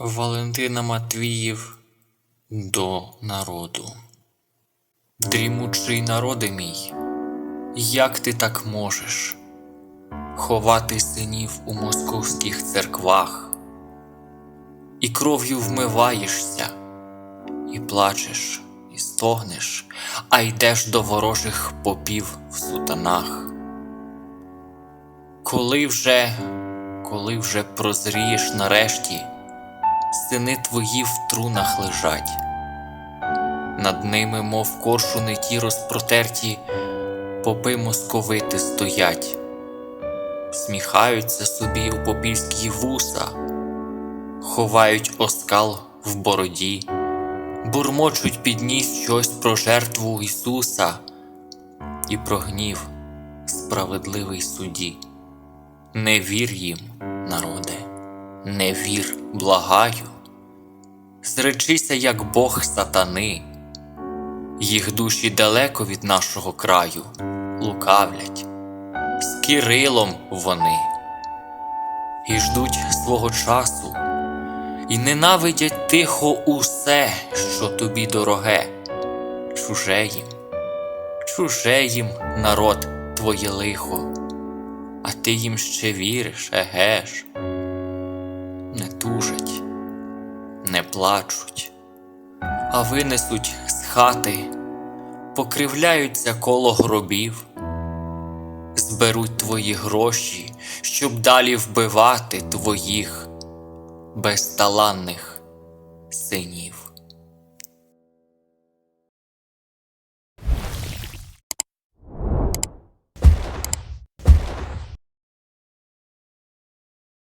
Валентина Матвіїв до народу. Дрімучий народи мій, як ти так можеш ховати синів у московських церквах, і кров'ю вмиваєшся, і плачеш, і стогнеш, а йдеш до ворожих попів в сутанах. Коли вже, коли вже прозрієш нарешті, сини твої в трунах лежать, над ними, мов коршуни ті розпротерті, попи московити стоять, сміхаються собі у попівські вуса, ховають оскал в бороді, бурмочуть під ніс щось про жертву Ісуса і про гнів справедливий суді. Не вір їм, народе, не вір, благаю, зречися, як Бог сатани, їх душі далеко від нашого краю лукавлять, з Кирилом вони, і ждуть свого часу, і ненавидять тихо усе, що тобі дороге, чуже їм, чуже їм народ твоє лихо. А ти їм ще віриш, еге ж. Плачуть, а винесуть з хати, покривляються коло гробів, зберуть твої гроші, щоб далі вбивати твоїх безталанних синів.